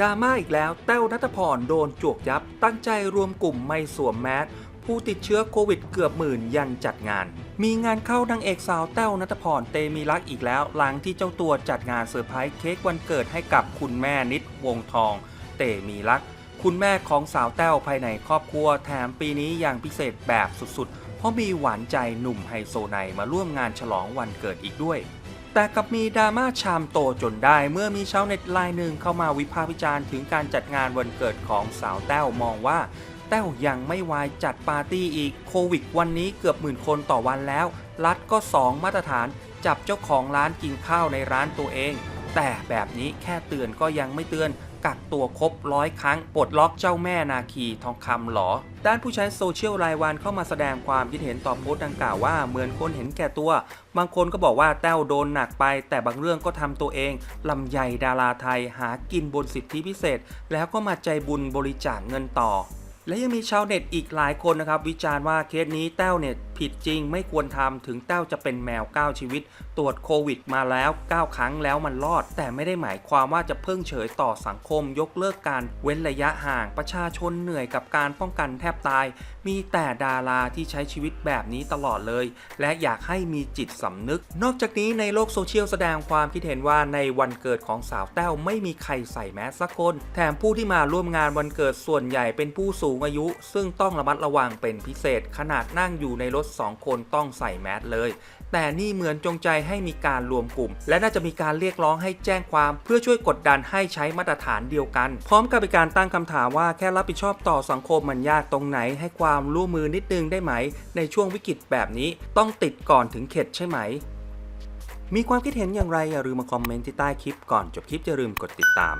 ดราม่าอีกแล้วแต้วนัทพรโดนจวกยับ ตั้งใจรวมกลุ่มไม่สวมแมสผู้ติดเชื้อโควิดเกือบหมื่นยันจัดงาน มีงานเข้านางเอกสาวแต้วนัทพรเตมีรักอีกแล้ว หลังที่เจ้าตัวจัดงานเซอร์ไพรส์เค้กวันเกิดให้กับคุณแม่นิดวงทอง เตมีรัก คุณแม่ของสาวแต้วภายในครอบครัวแถมปีนี้อย่างพิเศษแบบสุดๆ เพราะมีหวานใจหนุ่มไฮโซไนมาร่วมงานฉลองวันเกิดอีกด้วย แต่กับมีดราม่าชามโตจนได้ เมื่อมีชาวเน็ตรายหนึ่งเข้ามาวิพากษ์วิจารณ์ถึงการจัดงานวันเกิดของสาวแต้วมองว่า แต้วยังไม่วายจัดปาร์ตี้อีกโควิดวันนี้เกือบหมื่นคนต่อวันแล้ว รัฐก็ 2 มาตรฐาน จับเจ้าของร้านกินข้าวในร้านตัวเอง แต่แบบนี้แค่เตือนก็ยังไม่เตือน กักตัวครบร้อยครั้งปลดล็อกเจ้าแม่นาคีทองคำหรอ ด้านผู้ใช้โซเชียลรายวันเข้ามาแสดงความคิดเห็นต่อโพสต์ดังกล่าวว่าเหมือนคนเห็นแก่ตัว บางคนก็บอกว่าแต้วโดนหนักไป แต่บางเรื่องก็ทำตัวเองลำใยดาราไทยหากินบนสิทธิพิเศษ แล้วก็มาใจบุญบริจาคเงินต่อ และยังมีชาวเน็ตอีกหลายคนนะครับ วิจารณ์ว่าเคสนี้แต้วเนี่ยผิดจริงไม่ควรทำถึงแต้วจะเป็นแมว 9 ชีวิต ตรวจโควิดมาแล้ว 9 ครั้งแล้วมันรอด แต่ไม่ได้หมายความว่าจะเพิ่งเฉยต่อสังคมยกเลิกการเว้นระยะห่างประชาชนเหนื่อยกับการป้องกันแทบตาย มีแต่ดาราที่ใช้ชีวิตแบบนี้ตลอดเลย และอยากให้มีจิตสำนึก นอกจากนี้ในโลกโซเชียลแสดงความคิดเห็นว่าในวันเกิดของสาวแต้วไม่มีใครใส่แมสสักคน แถมผู้ที่มาร่วมงานวันเกิดส่วนใหญ่เป็นผู้สูงอายุ ซึ่งต้องระมัดระวังเป็นพิเศษ ขนาดนั่งอยู่ในรถ 2 คนต้องใส่แมสเลย แต่นี่เหมือนจงใจให้มีการรวมกลุ่ม และน่าจะมีการเรียกร้องให้แจ้งความเพื่อช่วยกดดันให้ใช้มาตรฐานเดียวกัน พร้อมกับเป็นการตั้งคำถามว่าแค่รับผิดชอบต่อสังคมมันยากตรงไหน ให้ความร่วมมือนิดนึงได้ไหม ในช่วงวิกฤตแบบนี้ต้องติดก่อนถึงเข็ดใช่ไหมมีความคิดเห็นอย่างไรอย่าลืมมาคอมเมนต์ที่ใต้คลิปก่อนจบคลิปอย่าลืมกดติดตาม